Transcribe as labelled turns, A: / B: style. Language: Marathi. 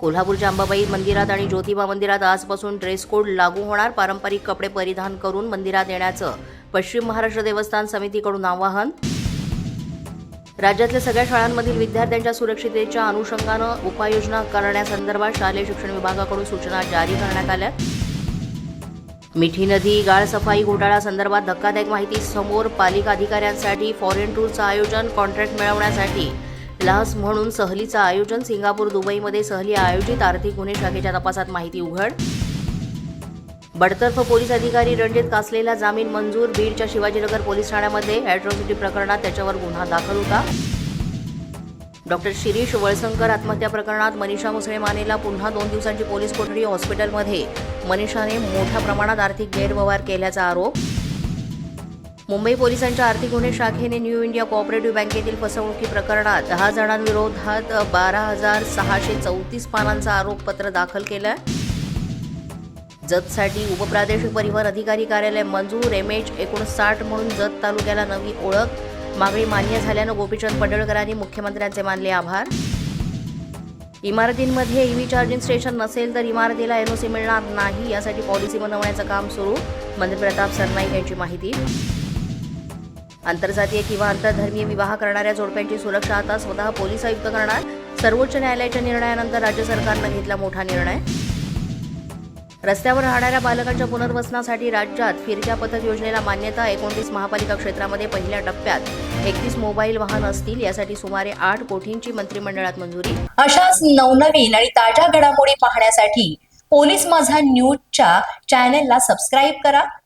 A: कोल्हापूरच्या अंबाबाई मंदिरात आणि ज्योतिबा मंदिरात आजपासून ड्रेस कोड लागू होणार. पारंपरिक कपडे परिधान करून मंदिरात येण्याचं पश्चिम महाराष्ट्र देवस्थान समितीकडून आवाहन. राज्यातल्या सगळ्या शाळांमधील विद्यार्थ्यांच्या सुरक्षितेच्या अनुषंगानं उपाययोजना करण्यासंदर्भात शालेय शिक्षण विभागाकडून सूचना जारी करण्यात आल्या. मिठी नदी गाळसफाई घोटाळा संदर्भात धक्कादायक माहिती समोर पालिका अधिकाऱ्यांसाठी फॉरेन टूरचं आयोजन कॉन्ट्रॅक्ट मिळवण्यासाठी लास म्हणून सहलीचं आयोजन सिंगापूर दुबईमध्ये सहली आयोजित आर्थिक गुन्हे शाखेच्या तपासात माहिती उघड. बडतर्फ पोलीस अधिकारी रणजित कासलेला जामीन मंजूर बीडच्या शिवाजीनगर पोलीस ठाण्यामध्ये अॅट्रॉसिटी प्रकरणात त्याच्यावर गुन्हा दाखल होता. डॉक्टर शिरीष वळसंकर आत्महत्या प्रकरणात मनीषा मुसळे मानेला पुन्हा दोन दिवसांची पोलीस कोठडी हॉस्पिटलमध्ये. मनीषाने मोठ्या प्रमाणात आर्थिक गैरव्यवहार केल्याचा आरोप. मुंबई पोलिसांच्या आर्थिक गुन्हे शाखेने न्यू इंडिया कोऑपरेटिव्ह बँकेतील फसवणुकी प्रकरणात दहा जणांविरोधात बारा हजार सहाशे चौतीस पानांचं आरोपपत्र दाखल केलं आहे जतसाठी उपप्रादेशिक परिवहन अधिकारी कार्यालय मंजूर एम एच एकोणसाठ म्हणून जत तालुक्याला नवी ओळख. मागणी मान्य झाल्यानं गोपीचंद पडळकरांनी मुख्यमंत्र्यांचे मानले आभार. इमारतींमध्ये ईव्ही चार्जिंग स्टेशन नसेल तर इमारतीला एनओसी मिळणार नाही यासाठी पॉलिसी बनवण्याचं काम सुरू. मंत्री प्रताप सरनाईक यांची माहिती. आंतरजातीय किंवा आंतरधर्मीय विवाह करणाऱ्या जोडप्यांची सुरक्षा आता स्वतः पोलीस आयुक्त करणार. सर्वोच्च न्यायालयाच्या निर्णयानंतर राज्य सरकारनं घेतला मोठा निर्णय. रस्त्यावर राहणाऱ्या बालकांच्या पुनर्वसनासाठी राज्यात फिरत्या पथक योजनेला मान्यता एकोणतीस महापालिका क्षेत्रामध्ये पहिल्या टप्प्यात. एकतीस मोबाईल वाहन असतील यासाठी सुमारे आठ कोटींची मंत्रिमंडळात मंजुरी.
B: अशाच नवनवीन आणि ताज्या घडामोडी पाहण्यासाठी पोलीस माझा न्यूजच्या चॅनेलला सबस्क्राईब करा.